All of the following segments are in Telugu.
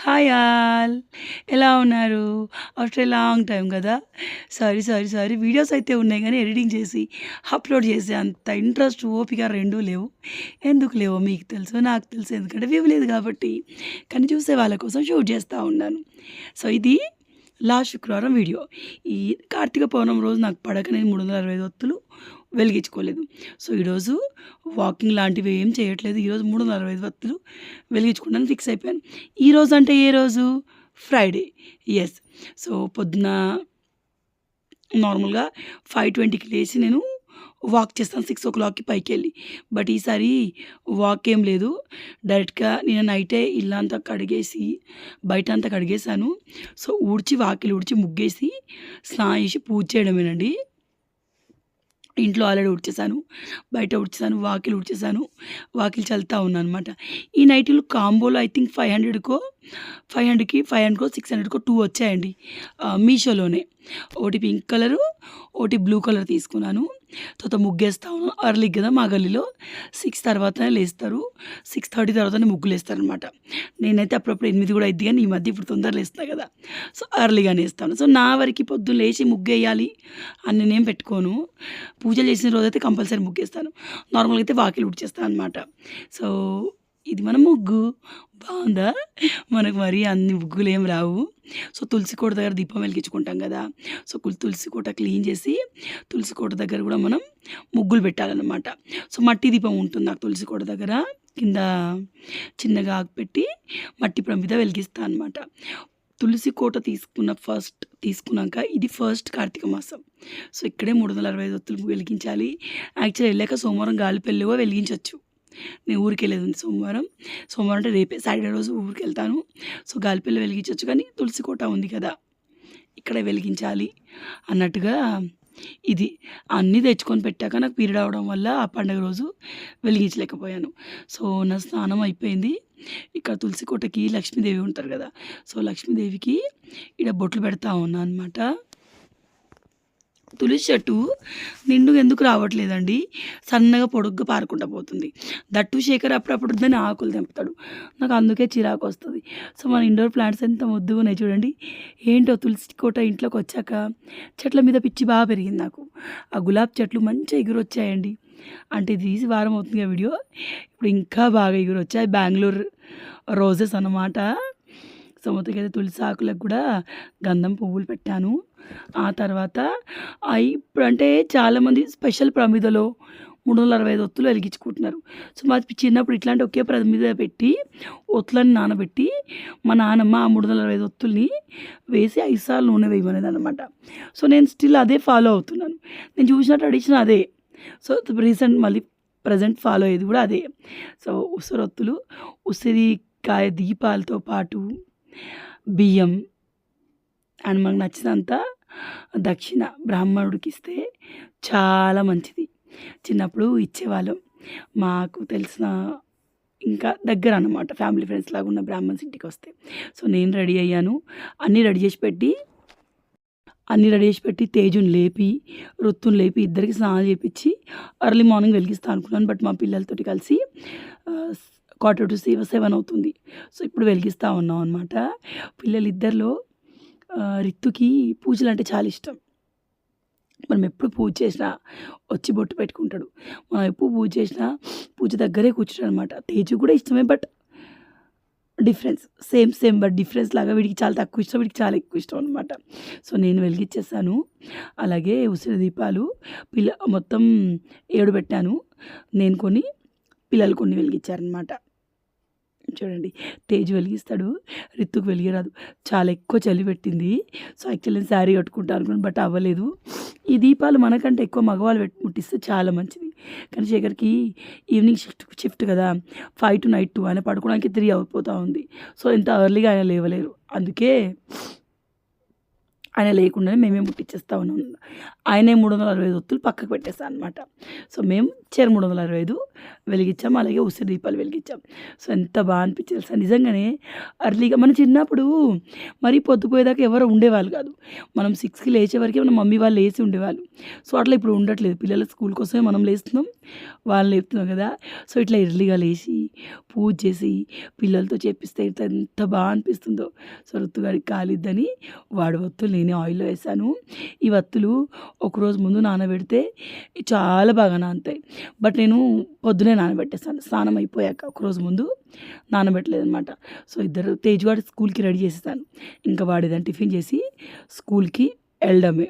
Hi all. ఎలా ఉన్నారు? ఆఫ్టర్ ఏ లాంగ్ టైం కదా? Sorry sorry sorry. వీడియోస్ అయితే ఉన్నాయి కానీ ఎడిటింగ్ చేసి అప్లోడ్ చేసే అంత ఇంట్రెస్ట్ ఓపిక రెండూ లేవు. ఎందుకు లేవో? మీకు తెలుసు నాకు తెలుసు. ఎందుకంటే వ్యూ లేదు కాబట్టి. కానీ చూసే వాళ్ళ కోసం షూట్ చేస్తూ ఉన్నాను. సో ఇది లాస్ట్ శుక్రవారం వీడియో. ఈ కార్తీక పౌర్ణమి రోజు నాకు పడక నేను మూడు వందల అరవై ఐదు ఒత్తులు. వెలిగించుకోలేదు. సో ఈరోజు వాకింగ్ లాంటివి ఏం చేయట్లేదు. ఈరోజు మూడు వందల అరవై ఐదు వత్తులు వెలిగించుకుంటాను ఫిక్స్ అయిపోయాను. ఈ రోజు అంటే ఏ రోజు? ఫ్రైడే. ఎస్ సో పొద్దున నార్మల్గా ఫైవ్ ట్వంటీకి లేచి నేను వాక్ చేస్తాను సిక్స్ ఓ క్లాక్కి పైకి వెళ్ళి. బట్ ఈసారి వాక్ ఏం లేదు. డైరెక్ట్గా నేను నైటే ఇల్లంతా కడిగేసి బయట అంతా కడిగేశాను. సో ఊడ్చి వాకిలి ఊడ్చి ముగ్గేసి స్నానం చేసి పూజ చేయడమేనండి. ఇంట్లో ఆల్రెడీ ఉడిచేసాను బయట ఉడిచేసాను వాకిలి ఉడిచేసాను వాకిలి చల్లుతా ఉన్నాను అనమాట ఈ నైటీలు కాంబోలో ఐ థింక్ ఫైవ్ హండ్రెడ్కో ఫైవ్ హండ్రెడ్కి ఫైవ్ హండ్రెడ్కో సిక్స్ హండ్రెడ్కో టూ వచ్చాయండి. మీషోలోనే. ఒకటి పింక్ కలరు ఒకటి బ్లూ కలర్ తీసుకున్నాను. తర్వాత ముగ్గేస్తా అర్లీ కదా మా గల్లీలో సిక్స్ తర్వాతనే లేస్తారు. సిక్స్ థర్టీ తర్వాతనే ముగ్గులు వేస్తారు అనమాట నేనైతే అప్పుడప్పుడు ఎనిమిది కూడా అయింది కానీ ఈ మధ్య ఇప్పుడు తొందర లేస్తున్నా కదా. సో అర్లీగానే వేస్తాను సో నా వరకు పొద్దున్న లేచి ముగ్గు వేయాలి అని నేనేం పెట్టుకోను. పూజలు చేసిన రోజైతే కంపల్సరీ ముగ్గేస్తాను. నార్మల్గా అయితే వాకిలి ఉడిచేస్తాను అనమాట సో ఇది మన ముగ్గు. బాగుందా? మనకు మరి అన్ని ముగ్గులు ఏం రావు. సో తులసి కోట దగ్గర దీపం వెలిగించుకుంటాం కదా. సో తులసి కోట క్లీన్ చేసి తులసి కోట దగ్గర కూడా మనం ముగ్గులు పెట్టాలన్నమాట. సో మట్టి దీపం ఉంటుంది నాకు తులసి కోట దగ్గర. కింద చిన్నగా ఆకు పెట్టి మట్టి ప్రమిద వెలిగిస్తాను అనమాట తులసి కోట తీసుకున్న ఫస్ట్ తీసుకున్నాక ఇది ఫస్ట్ కార్తీక మాసం. సో ఇక్కడే మూడు వందల అరవై ఐదు ఒత్తులు వెలిగించాలి. యాక్చువల్లీ వెళ్ళాక సోమవారం గాలిపల్లివో వెలిగించవచ్చు నేను ఊరికి వెళ్ళేది ఉంది సోమవారం. సోమవారం అంటే రేపే సాటర్డే రోజు ఊరికి వెళ్తాను. సో గాలిపల్లి వెలిగించవచ్చు కానీ తులసి కోట ఉంది కదా ఇక్కడ వెలిగించాలి అన్నట్టుగా ఇది. అన్నీ తెచ్చుకొని పెట్టాక నాకు పీరియడ్ అవడం వల్ల ఆ పండుగ రోజు వెలిగించలేకపోయాను. సో నా స్నానం అయిపోయింది. ఇక్కడ తులసి కోటకి లక్ష్మీదేవి ఉంటారు కదా సో లక్ష్మీదేవికి ఇక్కడ బొట్లు పెడతా ఉన్నా అనమాట తులసి చెట్టు నిండుగా ఎందుకు రావట్లేదండి? సన్నగా పొడుగ్గా పారుకుంటా పోతుంది. దట్టు శేఖర్ అప్పుడప్పుడు దాన్ని ఆకులు తెంపుతాడు. నాకు అందుకే చిరాకు వస్తుంది. సో మన ఇండోర్ ప్లాంట్స్ ఎంత ముద్దుగా ఉన్నాయి చూడండి. ఏంటో తులసి కోట ఇంట్లోకి వచ్చాక చెట్ల మీద పిచ్చి బాగా పెరిగింది నాకు. ఆ గులాబ్ చెట్లు మంచిగా ఎగురు వచ్చాయండి అంటే ఇది తీసి వారం అవుతుంది ఆ వీడియో. ఇప్పుడు ఇంకా బాగా ఎగురు వచ్చాయి బెంగళూరు రోజెస్ అన్నమాట. సో మొత్తకైతే తులసి ఆకులకు కూడా గంధం పువ్వులు పెట్టాను. ఆ తర్వాత ఆ ఇప్పుడు అంటే చాలామంది స్పెషల్ ప్రమిదలో మూడు వందల అరవై ఐదు ఒత్తులు వెలిగించుకుంటున్నారు. సో మా చిన్నప్పుడు ఇట్లాంటి ఒకే ప్రమిద పెట్టి ఒత్తులని నానబెట్టి మా నాన్నమ్మ ఆ మూడు వందల అరవై ఐదు ఒత్తుల్ని వేసి ఐదు సార్లు నూనె వేయమనేది అనమాట సో నేను స్టిల్ అదే ఫాలో అవుతున్నాను. నేను చూసిన ట్రెడిషన్ అదే. సో రీసెంట్ మళ్ళీ ప్రజెంట్ ఫాలో అయ్యేది కూడా అదే. సో ఉసిరొత్తులు ఉసిరికాయ దీపాలతో పాటు బియ్యం అండ్ మనకు నచ్చినంత దక్షిణ బ్రాహ్మణుడికి ఇస్తే చాలా మంచిది. చిన్నప్పుడు ఇచ్చేవాళ్ళం. మాకు తెలిసిన ఇంకా దగ్గర అన్నమాట. ఫ్యామిలీ ఫ్రెండ్స్ లాగా ఉన్న బ్రాహ్మణ్స్ ఇంటికి వస్తే. సో నేను రెడీ అయ్యాను. అన్నీ రెడీ చేసి పెట్టి అన్నీ రెడీ చేసి పెట్టి తేజుని లేపి రుత్తుని లేపి ఇద్దరికి స్నానం చేపించి అర్లీ మార్నింగ్ వెలిగిస్తాను అనుకున్నాను. బట్ మా పిల్లలతోటి కలిసి క్వార్టర్ టు సెవెన్ సెవెన్ అవుతుంది. సో ఇప్పుడు వెలిగిస్తూ ఉన్నాం అనమాట పిల్లలు ఇద్దరిలో రిత్తుకి పూజలు అంటే చాలా ఇష్టం. మనం ఎప్పుడు పూజ చేసినా వచ్చి బొట్టు పెట్టుకుంటాడు. మనం ఎప్పుడు పూజ చేసినా పూజ దగ్గరే కూర్చుంటాడు అనమాట తేజు కూడా ఇష్టమే but difference. Same same but difference లాగా వీడికి చాలా తక్కువ ఇష్టం వీడికి చాలా ఎక్కువ ఇష్టం అనమాట సో నేను వెలిగించేసాను. అలాగే ఉసిరి దీపాలు పిల్ల మొత్తం ఏడు పెట్టాను నేను కొన్ని పిల్లలు కొన్ని వెలిగించారనమాట చూడండి తేజ్ వెలిగిస్తాడు రిత్తుకు వెలిగరాదు. చాలా ఎక్కువ చలి పెట్టింది. సో యాక్చువల్లీ శారీ కట్టుకుంటా అనుకున్నాను బట్ అవ్వలేదు. ఈ దీపాలు మనకంటే ఎక్కువ మగవాళ్ళు పెట్టి ముట్టిస్తే చాలా మంచిది. కానీ శేఖర్కి ఈవినింగ్ షిఫ్ట్ షిఫ్ట్ కదా. ఫైవ్ టు నైట్ టూ ఆయన పడుకోవడానికి త్రీ అయిపోతూ ఉంది. సో ఇంత ఎర్లీగా ఆయన లేవలేరు. అందుకే ఆయన లేకుండానే మేమే ముట్టించేస్తా ఉన్నాం. ఆయనే మూడు వందల అరవై ఐదు ఒత్తులు పక్కకు పెట్టేస్తాను అనమాట సో మేము చేరు మూడు వందల అరవై ఐదు వెలిగించాం అలాగే ఉసిరి దీపాలు వెలిగించాం. సో ఎంత బాగా అనిపించేది సార్ నిజంగానే అర్లీగా మన చిన్నప్పుడు మరీ పొద్దుపోయేదాకా ఎవరు ఉండేవాళ్ళు కాదు. మనం సిక్స్కి లేచే వరకే మన మమ్మీ వాళ్ళు లేచి ఉండేవాళ్ళు. సో అట్లా ఇప్పుడు ఉండట్లేదు. పిల్లల స్కూల్ కోసమే మనం లేస్తున్నాం. వాళ్ళు లేపుతున్నాం కదా. సో ఇట్లా ఎర్లీగా లేచి పూజ చేసి పిల్లలతో చేపిస్తే ఇట్లా ఎంత బాగా అనిపిస్తుందో. సో ఋతుగాడికి కాలిద్దని వాడి వత్తులు నేను ఆయిల్లో వేసాను. ఈ వత్తులు ఒకరోజు ముందు నానబెడితే చాలా బాగా నానుతాయి. బట్ నేను పొద్దునే నానబెట్టేస్తాను స్నానం అయిపోయాక ఒకరోజు ముందు నానబెట్టలేదు అనమాట సో ఇద్దరు తేజ్వాడి స్కూల్కి రెడీ చేసేసాను. ఇంకా వాడేదాన్ని టిఫిన్ చేసి స్కూల్కి వెళ్ళడమే.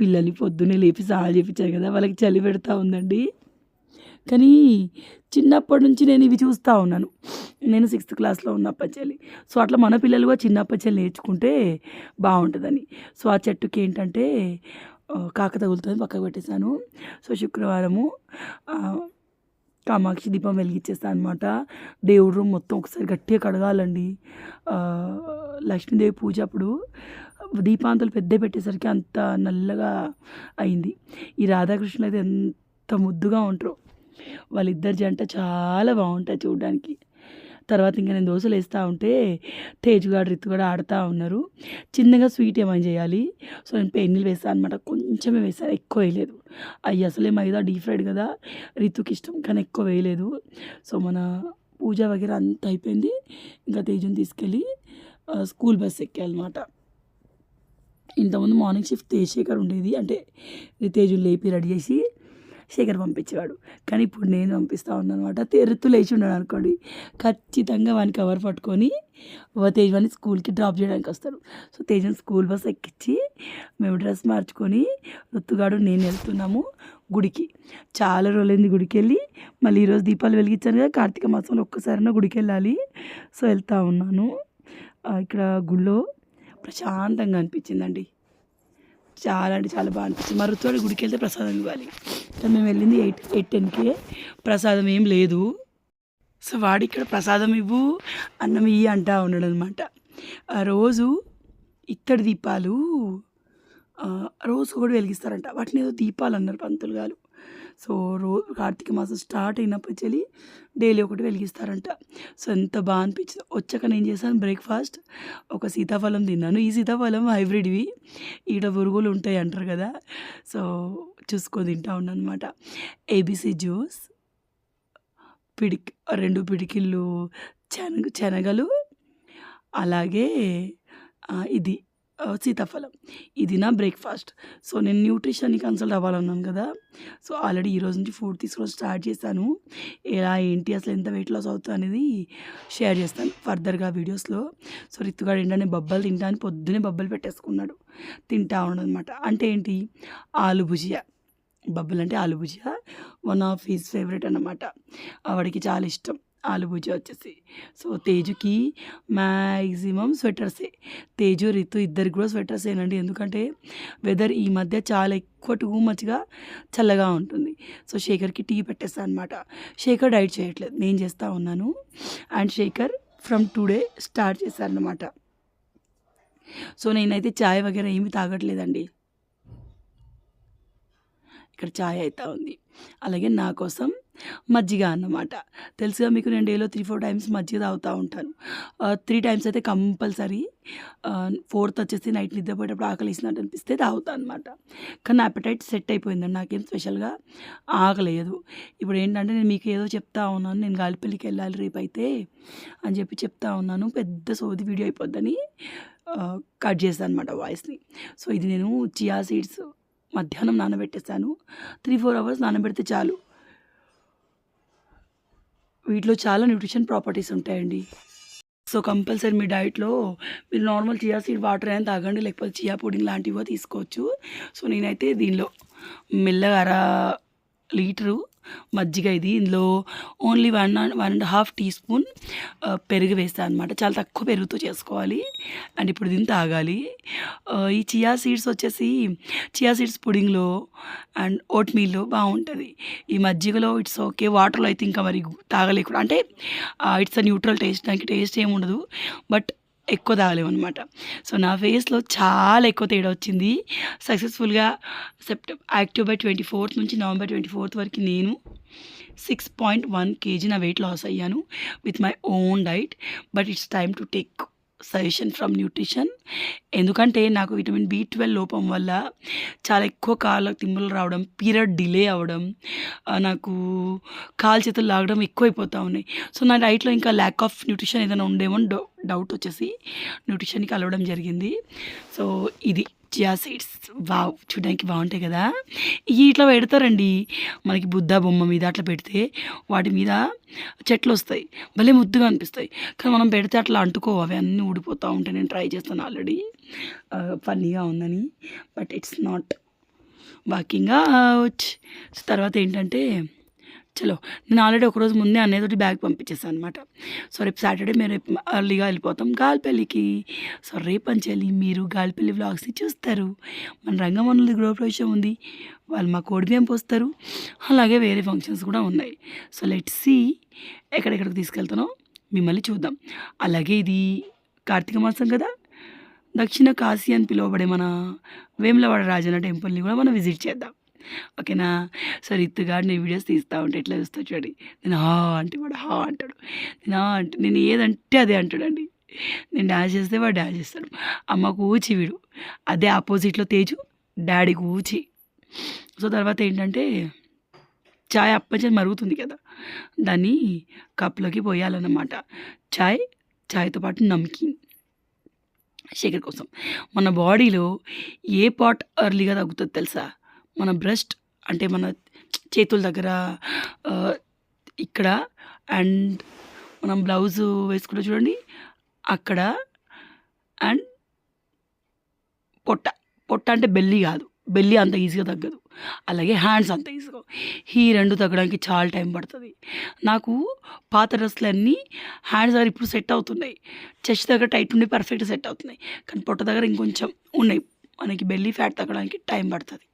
పిల్లల్ని పొద్దున్నే లేపి సహాయం చేయించారు కదా వాళ్ళకి చలి పెడతా ఉందండి. కానీ చిన్నప్పటి నుంచి నేను ఇవి చూస్తూ ఉన్నాను. నేను సిక్స్త్ క్లాస్లో ఉన్న చెల్లి. సో అట్లా మన పిల్లలు కూడా చిన్నప్పటి నేర్చుకుంటే బాగుంటుందని. సో ఆ చెట్టుకి ఏంటంటే కాక తగులుతుంది పక్కకు పెట్టేశాను. సో శుక్రవారము కామాక్షి దీపం వెలిగించేస్తాను అనమాట దేవుడు రూమ్ మొత్తం ఒకసారి గట్టిగా కడగాలండి. లక్ష్మీదేవి పూజ అప్పుడు దీపాంతలు పెద్ద పెట్టేసరికి అంత నల్లగా అయింది. ఈ రాధాకృష్ణులు అయితే ఎంత ముద్దుగా ఉంటారు. వాళ్ళిద్దరి జంట చాలా బాగుంటుంది చూడడానికి. తర్వాత ఇంకా నేను దోశలు వేస్తూ ఉంటే తేజుగాడు రిత్తు కూడా ఆడుతూ ఉన్నారు. చిన్నగా స్వీట్ ఏమైనా చేయాలి? సో నేను పెన్నీళ్ళు వేస్తాను అనమాట కొంచెమే వేసాను ఎక్కువ వేయలేదు. అవి అసలే మైదా డీప్ ఫ్రైడ్ కదా రితుకి ఇష్టం కానీ ఎక్కువ వేయలేదు. సో మన పూజ వగేర అంతా అయిపోయింది. ఇంకా తేజుని తీసుకెళ్ళి స్కూల్ బస్ ఎక్కాలన్నమాట ఇంతకుముందు మార్నింగ్ షిఫ్ట్ తేజశేఖర్ ఉండేది. అంటే తేజుని లేపి రెడీ చేసి శేఖర్ పంపించేవాడు. కానీ ఇప్పుడు నేను పంపిస్తూ ఉన్నాను అనమాట తెరుతు లేచి ఉన్నాడు అనుకోండి. ఖచ్చితంగా వాని కవర్ పట్టుకొని ఓ స్కూల్కి డ్రాప్ చేయడానికి వస్తాడు. సో తేజన్ స్కూల్ బస్ ఎక్కించి మేము డ్రెస్ మార్చుకొని రుత్తుగాడు నేను వెళ్తున్నాము గుడికి. చాలా రోజులైంది గుడికి వెళ్ళి మళ్ళీ ఈరోజు దీపాలు వెలిగించాను కదా కార్తీక మాసంలో ఒక్కసారైనా గుడికి వెళ్ళాలి సో వెళ్తూ ఉన్నాను. ఇక్కడ గుళ్ళో ప్రశాంతంగా అనిపించిందండి. చాలా అంటే చాలా బాగా అనిపించింది మా ఋతువాడి గుడికి వెళ్తే ప్రసాదం ఇవ్వాలి. కానీ మేము వెళ్ళింది ఎయిట్ ఎయిట్ టెన్కే. ప్రసాదం ఏం లేదు. సో వాడు ఇక్కడ ప్రసాదం ఇవ్వు అన్నం ఇయ్యి అంటా ఉన్నాడు అనమాట ఆ రోజు ఇత్తడి దీపాలు రోజు కూడా వెలిగిస్తారంట. వాటిని ఏదో దీపాలు అన్నారు పంతులు గారు. సో రో కార్తీక మాసం స్టార్ట్ అయినప్పటి చెల్లి డైలీ ఒకటి వెలిగిస్తారంట. సో ఎంత బాగా అనిపించింది. వచ్చాక నేను చేశాను బ్రేక్ఫాస్ట్. ఒక సీతాఫలం తిన్నాను. ఈ సీతాఫలం హైబ్రిడ్వి. ఈడ పురుగులు ఉంటాయి అంటారు కదా. సో చూసుకొని తింటా ఉన్నాను అనమాట ఏబీసీ జ్యూస్ పిడిక్ రెండు పిడికిళ్ళు శనగ శనగలు అలాగే ఇది. సీతాఫలం. ఇది నా బ్రేక్ఫాస్ట్. సో నేను న్యూట్రిషన్ని కన్సల్ట్ అవ్వాలన్నాను కదా. సో ఆల్రెడీ ఈరోజు నుంచి ఫుడ్ తీసుకోవడం స్టార్ట్ చేశాను ఎలా ఏంటి అసలు ఎంత వెయిట్ లాస్ అవుతుంది అనేది షేర్ చేస్తాను ఫర్దర్గా వీడియోస్లో. సో రిత్తుగాడు ఏంటంటే బబ్బలు తింటా అని పొద్దునే బబ్బలు పెట్టేసుకున్నాడు. తింటా ఉండదనమాట అంటే ఏంటి? ఆలు భుజియా. బబ్బులు అంటే aloo bhujia. One of his favourite అనమాట ఆవిడకి చాలా ఇష్టం. ఆలు వచ్చేసి. సో తేజుకి మ్యాక్సిమం స్వెటర్సే. తేజు రితు ఇద్దరికి కూడా స్వెటర్స్ ఏనండి ఎందుకంటే వెదర్ ఈ మధ్య చాలా ఎక్కువ టూ మచ్గా చల్లగా ఉంటుంది. సో శేఖర్కి టీ పెట్టేస్తాను అనమాట శేఖర్ డైట్ చేయట్లేదు. నేను చేస్తూ ఉన్నాను. And Shekhar from today start చేశారనమాట సో నేనైతే చాయ్ వగేరా ఏమీ తాగట్లేదండి. ఇక్కడ చాయ్ అవుతూ ఉంది. అలాగే నా కోసం మజ్జిగ అన్నమాట. తెలుసుగా మీకు నేను డేలో త్రీ ఫోర్ టైమ్స్ మజ్జిగ తాగుతూ ఉంటాను. త్రీ టైమ్స్ అయితే కంపల్సరీ ఫోర్త్ వచ్చేసి నైట్ నిద్రపోయేటప్పుడు ఆకలి వేసినట్టు అనిపిస్తే తాగుతాను అనమాట కానీ అపెటైట్ సెట్ అయిపోయిందండి. నాకేం స్పెషల్గా ఆకలేదు ఇప్పుడు ఏంటంటే నేను మీకు ఏదో చెప్తా ఉన్నాను. నేను గాలిపల్లికి వెళ్ళాలి రేపు అయితే అని చెప్పి చెప్తా ఉన్నాను. పెద్ద సోది వీడియో అయిపోద్దని కట్ చేస్తాను అనమాట వాయిస్ని సో ఇది నేను చియా సీడ్స్ మధ్యాహ్నం నానబెట్టేస్తాను త్రీ ఫోర్ అవర్స్ నానబెడితే చాలు. వీటిలో చాలా న్యూట్రిషన్ ప్రాపర్టీస్ ఉంటాయండి. సో కంపల్సరీ మీ డైట్లో మీరు నార్మల్ చియా సీడ్ వాటర్ అయినా తాగండి లేకపోతే చియా పుడింగ్ లాంటివో తీసుకోవచ్చు. సో నేనైతే దీనిలో మెల్లగా అర లీటరు మజ్జిగ ఇది. ఇందులో only one one and half teaspoon పెరుగు వేస్తాను అనమాట చాలా తక్కువ పెరుగుతో చేసుకోవాలి. అండ్ ఇప్పుడు దీన్ని తాగాలి. Uh, ఈ చియా సీడ్స్ వచ్చేసి చియా సీడ్స్ పుడింగ్లో అండ్ ఓట్ మీల్లో బాగుంటుంది. ఈ మజ్జిగలో ఇట్స్ ఓకే వాటర్లో అయితే ఇంకా మరి తాగలేకుండా అంటే ఇట్స్ అ న్యూట్రల్ టేస్ట్ దానికి టేస్ట్ ఏమి ఉండదు బట్ ఎక్కువ తాగలేము అనమాట సో నా ఫేస్లో చాలా ఎక్కువ తేడా వచ్చింది. సక్సెస్ఫుల్గా సెప్టెంబర్ అక్టోబర్ ట్వంటీ ఫోర్త్ నుంచి నవంబర్ ట్వంటీ ఫోర్త్ వరకు నేను సిక్స్ పాయింట్ వన్ కేజీ నా వెయిట్ లాస్ అయ్యాను with my own diet. But it's time to take suggestion from nutrition. ఎందుకంటే నాకు విటమిన్ బి ట్వెల్వ్ లోపం వల్ల చాలా ఎక్కువ కాళ్ళ తిమ్ములు రావడం పీరియడ్ డిలే అవ్వడం నాకు కాలు చేతులు లాగడం ఎక్కువైపోతూ ఉన్నాయి. సో నా డైట్లో ఇంకా ల్యాక్ ఆఫ్ న్యూట్రిషన్ ఏదైనా ఉండేమో డౌ డౌట్ వచ్చేసి న్యూట్రిషన్కి కలవడం జరిగింది. సో ఇది. చియా సీడ్స్ వావ్ చూడడానికి బాగుంటాయి కదా. ఇవి ఇట్లా పెడతారండి. మనకి బుద్ధ బొమ్మ మీద అట్లా పెడితే వాటి మీద చెట్లు వస్తాయి. భలే ముద్దుగా అనిపిస్తాయి. కానీ మనం పెడితే అట్లా అంటుకో అవి అన్నీ ఊడిపోతూ ఉంటాయి నేను ట్రై చేస్తాను ఆల్రెడీ. ఫన్నీగా ఉందని. But it's not walking so తర్వాత ఏంటంటే చలో నేను ఆల్రెడీ ఒకరోజు ముందే అన్నయ్యతోటి బ్యాగ్ పంపించేసాను అనమాట సో రేపు సాటర్డే మేము రేపు అర్లీగా వెళ్ళిపోతాం గాలిపల్లికి. సో రేపు అంచెల్లి మీరు గాలిపల్లి వ్లాగ్స్ని చూస్తారు. మన రంగమనులది గృహప్రవేశం ఉంది. వాళ్ళు మా కోడి పోస్తారు. అలాగే వేరే ఫంక్షన్స్ కూడా ఉన్నాయి. సో లెట్ సి ఎక్కడెక్కడికి తీసుకెళ్తానో మిమ్మల్ని చూద్దాం. అలాగే ఇది కార్తీక మాసం కదా. దక్షిణ కాశీ అని పిలువబడే మన వేములవాడ రాజన్న టెంపుల్ని కూడా మనం విజిట్ చేద్దాం. ఓకేనా? సో రిత్తుగా నేను వీడియోస్ తీస్తూ ఉంటే ఎట్లా చూస్తా చూడండి. నేను హా అంటే వాడు హా అంటాడు. నేను హా అంటే నేను ఏదంటే అదే అంటాడండి. నేను డాన్స్ చేస్తే వాడు డాన్స్ చేస్తాడు. అమ్మ కూచి వీడు. అదే ఆపోజిట్లో తేజు డాడీ కూచి. సో తర్వాత ఏంటంటే చాయ్ అప్పచని మరుగుతుంది కదా. దాన్ని కప్లోకి పోయాలన్నమాట. చాయ్ చాయ్తో పాటు నమ్కిన్. షేకర్ కోసం. మన బాడీలో ఏ పార్ట్ ఎర్లీగా తగ్గుతుంది తెలుసా? మన బ్రెస్ట్ అంటే మన చేతుల దగ్గర ఇక్కడ అండ్ మనం బ్లౌజ్ వేసుకుంటే చూడండి అక్కడ అండ్ పొట్ట. పొట్ట అంటే బెల్లి కాదు. బెల్లి అంత ఈజీగా తగ్గదు. అలాగే హ్యాండ్స్ అంత ఈజీగా. ఈ రెండు తగ్గడానికి చాలా టైం పడుతుంది. నాకు పాత డ్రెస్సులు అన్నీ హ్యాండ్స్ దగ్గర ఇప్పుడు సెట్ అవుతున్నాయి. చెస్ట్ దగ్గర టైట్ ఉండి పర్ఫెక్ట్ సెట్ అవుతున్నాయి. కానీ పొట్ట దగ్గర ఇంకొంచెం ఉన్నాయి. మనకి బెల్లీ ఫ్యాట్ తగ్గడానికి టైం పడుతుంది.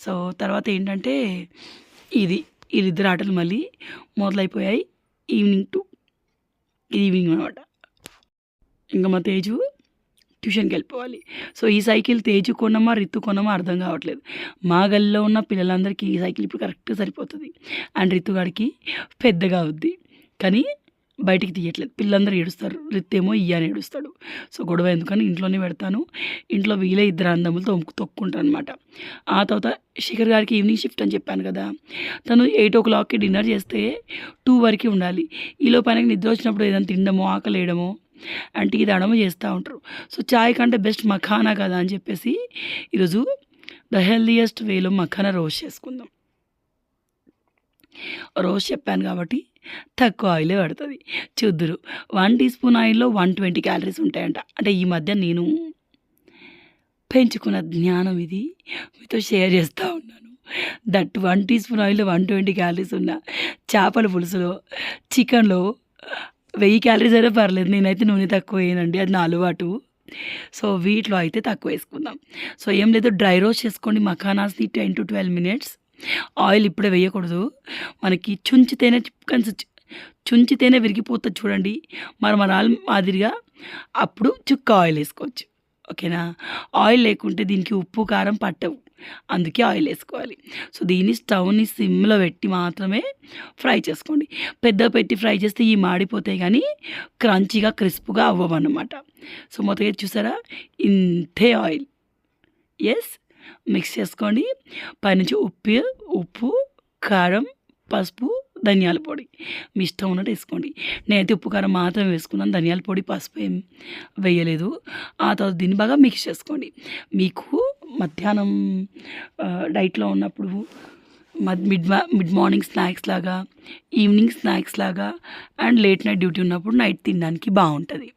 సో తర్వాత ఏంటంటే ఇది వీరిద్దరు ఆటలు మళ్ళీ మొదలైపోయాయి. ఈవినింగ్ టు ఈవినింగ్ అనమాట ఇంకా మా తేజు ట్యూషన్కి వెళ్ళిపోవాలి. సో ఈ సైకిల్ తేజు కొనమా రిత్తు కొనమా అర్థం కావట్లేదు. మా గల్లీలో ఉన్న పిల్లలందరికీ ఈ సైకిల్ ఇప్పుడు కరెక్ట్గా సరిపోతుంది. అండ్ రిత్తుగాడికి పెద్దగా అవుద్ది. కానీ బయటికి తీయట్లేదు. పిల్లలందరూ ఏడుస్తారు. రిత్తేమో ఇయ్యాని ఏడుస్తాడు. సో గొడవ ఎందుకని ఇంట్లోనే పెడతాను. ఇంట్లో వీలే ఇద్దరు అందములు తొక్కుంటాను అనమాట ఆ తర్వాత శిఖర్ గారికి ఈవినింగ్ షిఫ్ట్ అని చెప్పాను కదా. తను ఎయిట్ ఓ క్లాక్కి డిన్నర్ చేస్తే టూ వరకు ఉండాలి. ఈలో పైన నిద్ర వచ్చినప్పుడు ఏదైనా తినడమో ఆకలి వేయడమో అంటే ఇది అడమ చేస్తూ ఉంటారు. సో చాయ్ కంటే బెస్ట్ మఖానా కదా అని చెప్పేసి ఈరోజు ద హెల్దియెస్ట్ వేలో మఖానా రోస్ట్ చేసుకుందాం. రోస్ట్ చెప్పాను కాబట్టి తక్కువ ఆయిలే పడుతుంది. చూద్దురు వన్ టీ స్పూన్ ఆయిల్లో వన్ ట్వంటీ క్యాలరీస్ ఉంటాయంట. అంటే ఈ మధ్య నేను పెంచుకున్న జ్ఞానం ఇది. మీతో షేర్ చేస్తూ ఉన్నాను. దట్ వన్ టీ స్పూన్ ఆయిల్లో వన్ ట్వంటీ క్యాలరీస్ ఉన్న చేపల పులుసులో చికెన్లో వెయ్యి క్యాలరీస్ అయినా పర్లేదు. నేనైతే నూనె తక్కువ వేయనండి అది నా అలవాటు సో వీటిలో అయితే తక్కువ వేసుకుందాం. సో ఏం లేదు డ్రై రోస్ట్ చేసుకోండి. మఖానాస్ని ten to twelve minutes oil ఇప్పుడే వేయకూడదు. మనకి చుంచితేనే చిప్కన్స్ చుంచితేనే విరిగిపోతుంది చూడండి. మరి మన మాదిరిగా అప్పుడు చుక్క ఆయిల్ వేసుకోవచ్చు. ఓకేనా? ఆయిల్ లేకుంటే దీనికి ఉప్పు కారం పట్టవు. అందుకే ఆయిల్ వేసుకోవాలి. సో దీన్ని స్టవ్ని సిమ్లో పెట్టి మాత్రమే ఫ్రై చేసుకోండి. పెద్ద పెట్టి ఫ్రై చేస్తే ఈ మాడిపోతాయి కానీ క్రంచీగా క్రిస్ప్గా అవ్వమన్నమాట సో మొత్తం చూసారా? ఇంతే ఆయిల్. ఎస్ మిక్స్ చేసుకోండి. పైనుంచి ఉప్పు ఉప్పు కారం పసుపు ధనియాల పొడి. మీ ఇష్టం ఉన్నట్టు వేసుకోండి. నేనైతే ఉప్పు కారం మాత్రం వేసుకున్నాను. ధనియాల పొడి పసుపు ఏం వేయలేదు. ఆ తర్వాత దీన్ని బాగా మిక్స్ చేసుకోండి. మీకు మధ్యాహ్నం డైట్లో ఉన్నప్పుడు మిడ్ మిడ్ మార్నింగ్ స్నాక్స్ లాగా ఈవినింగ్ స్నాక్స్ లాగా అండ్ లేట్ నైట్ డ్యూటీ ఉన్నప్పుడు నైట్ తినడానికి బాగుంటుంది.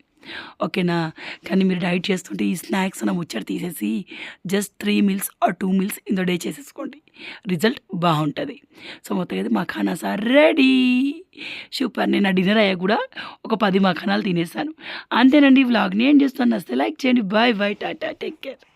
ఓకేనా? కానీ మీరు డైట్ చేస్తుంటే ఈ స్నాక్స్ అన్న ముచ్చట తీసేసి just three meals or two meals in the day చేసేసుకోండి. రిజల్ట్ బాగుంటుంది. సో మొత్తం అయితే మఖానా సార్ రెడీ. సూపర్. నేను ఆ డిన్నర్ అయ్యా కూడా ఒక పది మఖానాలు తినేసాను. అంతేనండి ఈ వ్లాగ్ని ఏం చేస్తాను వస్తే లైక్ చేయండి. Bye bye tata. Take care.